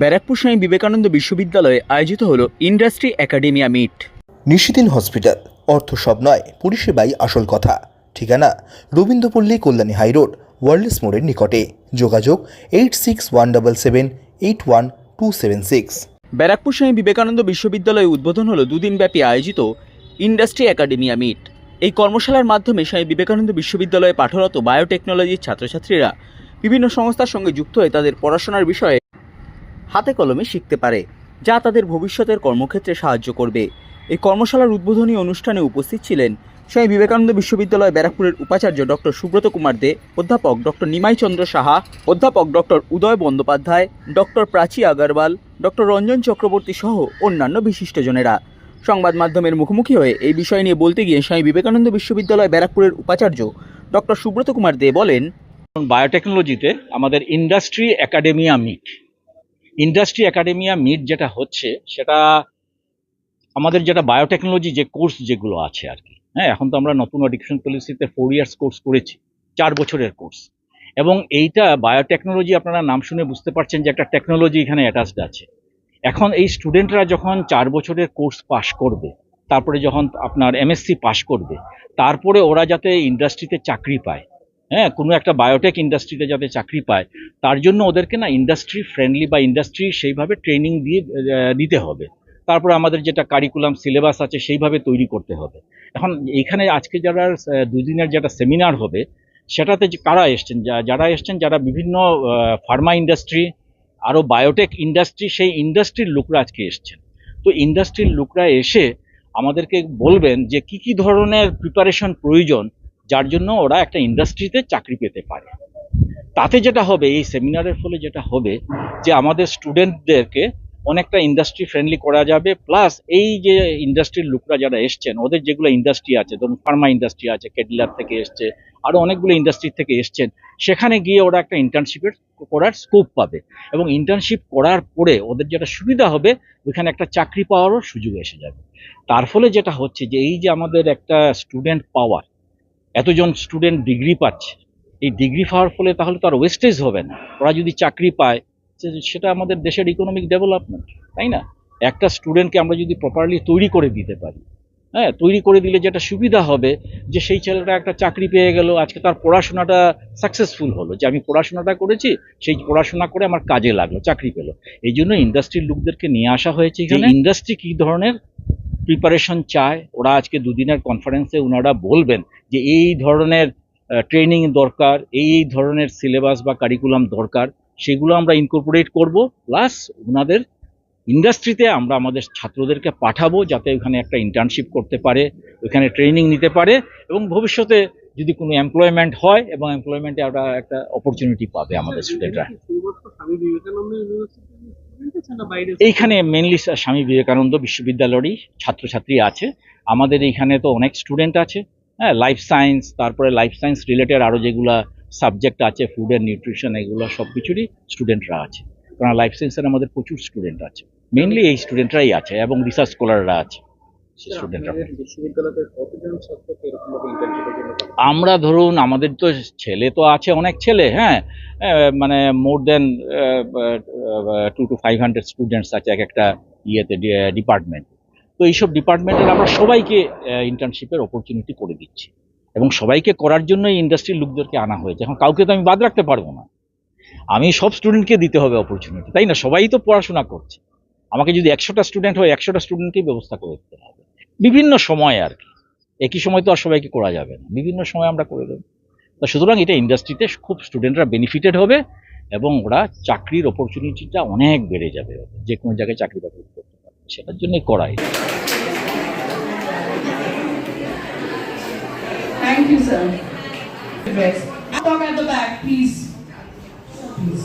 ব্যারাকপুর স্বামী বিবেকানন্দ বিশ্ববিদ্যালয়ে আয়োজিত হলো industry academia meet. Nishidin hospital. অর্থ সব নয় পরিষেবাই আসল কথা। ঠিকানা রবীন্দ্রপল্লী কল্যাণী হাইরোড ওয়ার্ল্ডস মোড়ের নিকটে। যোগাযোগ eight six one double seven eight one two seven six. Barrackpore Swami Vivekananda বিশ্ববিদ্যালয়ে উদ্বোধন হলো দুদিনব্যাপী আয়োজিত ইন্ডাস্ট্রি একাডেমিয়া মিট। এই কর্মশালার মাধ্যমে স্বামী বিবেকানন্দ বিশ্ববিদ্যালয়ে পাঠরত বায়োটেকনোলজির ছাত্রছাত্রীরা বিভিন্ন সংস্থার সঙ্গে যুক্ত হয়ে তাদের পড়াশোনার বিষয়ে হাতে কলমে শিখতে পারে, যা তাদের ভবিষ্যতের কর্মক্ষেত্রে সাহায্য করবে। এই কর্মশালার উদ্বোধনী অনুষ্ঠানে উপস্থিত ছিলেন স্বামী বিবেকানন্দ বিশ্ববিদ্যালয় ব্যারাকপুরের উপাচার্য ডক্টর সুব্রত কুমার দে, অধ্যাপক ডক্টর নিমাই চন্দ্র সাহা, অধ্যাপক doctor Uday Bandyopadhyay doctor Prachi Agarwal doctor Ranjan Chakraborty সহ অন্যান্য বিশিষ্টজনেরা। সংবাদ মাধ্যমের মুখোমুখি হয়ে এই বিষয় নিয়ে বলতে গিয়ে স্বামী বিবেকানন্দ বিশ্ববিদ্যালয় ব্যারাকপুরের উপাচার্য ডক্টর সুব্রত কুমার দে বলেন বায়োটেকনোলজিতে আমাদের industry academia meet industry academia meet যেটা হচ্ছে, সেটা আমাদের যেটা বায়োটেকনোলজি যে কোর্স যেগুলো আছে আর কি। হ্যাঁ এখন তো আমরা নতুন এডুকেশন পলিসিতে ফোর ইয়ার্স কোর্স করেছি, চার বছরের কোর্স এবং এইটা বায়োটেকনোলজি আপনারা নাম শুনে বুঝতে পারছেন যে একটা টেকনোলজি এখানে অ্যাটাচড আছে। এখন এই স্টুডেন্টরা যখন চার বছরের কোর্স পাশ করবে, তারপরে যখন আপনার এমএসসি পাশ করবে, তারপরে ওরা যাতে ইন্ডাস্ট্রিতে চাকরি পায় হ্যাঁ কোনো একটা বায়োটেক ইন্ডাস্ট্রিতে যাতে চাকরি পায়, তার জন্য ওদেরকে না ইন্ডাস্ট্রি ফ্রেন্ডলি বা ইন্ডাস্ট্রি সেইভাবে ট্রেনিং দিয়ে দিতে হবে। তারপরে আমাদের যেটা কারিকুলাম সিলেবাস আছে সেইভাবে তৈরি করতে হবে। এখন এইখানে আজকে যারা দুদিনের যেটা সেমিনার হবে, সেটাতে কারা এসছেন যারা এসছেন, যারা বিভিন্ন ফার্মা ইন্ডাস্ট্রি আরও বায়োটেক ইন্ডাস্ট্রি সেই ইন্ডাস্ট্রির লোকরা আজকে এসছেন। তো ইন্ডাস্ট্রির লোকরা এসে আমাদেরকে বলবেন যে কি কি ধরনের প্রিপারেশন প্রয়োজন যার জন্য ওরা একটা ইন্ডাস্ট্রিতে চাকরি পেতে পারে। তাতে যেটা হবে, এই সেমিনারের ফলে যেটা হবে যে আমাদের স্টুডেন্টদেরকে অনেকটা ইন্ডাস্ট্রি ফ্রেন্ডলি করা যাবে প্লাস এই যে ইন্ডাস্ট্রির লোকরা যারা এসছেন, ওদের যেগুলো ইন্ডাস্ট্রি আছে, ধরুন ফার্মা ইন্ডাস্ট্রি আছে কেডিলার থেকে এসছে আরও অনেকগুলো ইন্ডাস্ট্রি থেকে এসছেন, সেখানে গিয়ে ওরা একটা ইন্টার্নশিপের করার স্কোপ পাবে। এবং ইন্টার্নশিপ করার পরে ওদের যেটা সুবিধা হবে, ওইখানে একটা চাকরি পাওয়ারও সুযোগ এসে যাবে। তার ফলে যেটা হচ্ছে যে এই যে আমাদের একটা স্টুডেন্ট পাওয়ার এতজন স্টুডেন্ট ডিগ্রি পাচ্ছে। এই ডিগ্রি পাওয়ার ফলে তাহলে তো আর ওয়েস্টেজ হবে না। ওরা যদি চাকরি পায় সেটা আমাদের দেশের ইকোনমিক ডেভেলপমেন্ট তাই না? একটা স্টুডেন্টকে আমরা যদি প্রপারলি তৈরি করে দিতে পারি হ্যাঁ তৈরি করে দিলে যেটা সুবিধা হবে যে সেই ছেলেটা একটা চাকরি পেয়ে গেল আজকে তার পড়াশোনাটা সাকসেসফুল হলো। যে আমি পড়াশোনাটা করেছি সেই পড়াশোনা করে আমার কাজে লাগল চাকরি পেল। এই জন্য ইন্ডাস্ট্রির লোকদেরকে নিয়ে আসা হয়েছে এখানে। ইন্ডাস্ট্রি কি ধরনের প্রিপারেশন চায়, ওরা আজকে দুদিনের কনফারেন্সে ওনারা বলবেন যে এই ধরনের ট্রেনিং দরকার, এই এই ধরনের সিলেবাস বা কারিকুলাম দরকার, সেগুলো আমরা ইনকর্পোরেট করব প্লাস ওনাদের ইন্ডাস্ট্রিতে আমরা আমাদের ছাত্রদেরকে পাঠাবো যাতে ওখানে একটা ইন্টার্নশিপ করতে পারে ওখানে ট্রেনিং নিতে পারে, এবং ভবিষ্যতে যদি কোনো এমপ্লয়মেন্ট হয়, এবং এমপ্লয়মেন্টে একটা অপরচুনিটি পাবে আমাদের স্টুডেন্টরা এইখানে মেনলি স্বামী বিবেকানন্দ বিশ্ববিদ্যালয়েরই ছাত্রছাত্রী আছে। আমাদের এইখানে তো অনেক স্টুডেন্ট আছে। হ্যাঁ লাইফ সায়েন্স তারপরে লাইফ সায়েন্স রিলেটেড আরও যেগুলো সাবজেক্ট আছে ফুড অ্যান্ড নিউট্রিশন এগুলো সব কিছুরই স্টুডেন্টরা আছে। কারণ লাইফ সায়েন্সের আমাদের প্রচুর স্টুডেন্ট আছে। মেনলি এই স্টুডেন্টরাই আছে এবং রিসার্চ স্কলাররা আছে। স্টুডেন্টরা? আমরা ধরুন আমাদের তো ছেলে তো আছে অনেক ছেলে হ্যাঁ? মানে more than two two five hundred students আছে এক একটা ইয়েতে ডিপার্টমেন্ট তো এইসব ডিপার্টমেন্টের আমরা সবাইকে ইন্টার্নশিপের অপরচুনিটি করে দিচ্ছি। এবং সবাইকে করার জন্য ইন্ডাস্ট্রির লোকদেরকে আনা হয়েছে। এখন কাউকে তো আমি বাদ রাখতে পারব না। আমি সব স্টুডেন্টকে দিতে হবে অপরচুনিটি তাই না? সবাই তো পড়াশোনা করছে। আমাকে যদি একশোটা স্টুডেন্ট হয় একশোটা স্টুডেন্টকেই ব্যবস্থা করে দিতে হবে? বিভিন্ন সময় আর কি একই সময় তো আর সবাইকে করা যাবে না বিভিন্ন সময় আমরা করে দেবো তো সুতরাং এটা ইন্ডাস্ট্রিতে খুব স্টুডেন্টরা বেনিফিটেড হবে এবং ওরা চাকরির অপরচুনিটিটা অনেক বেড়ে যাবে যে কোনো জায়গায় চাকরি বাকরি করতে পারবে সেটার জন্যই করাই Thank you, sir. At the back, please. Please.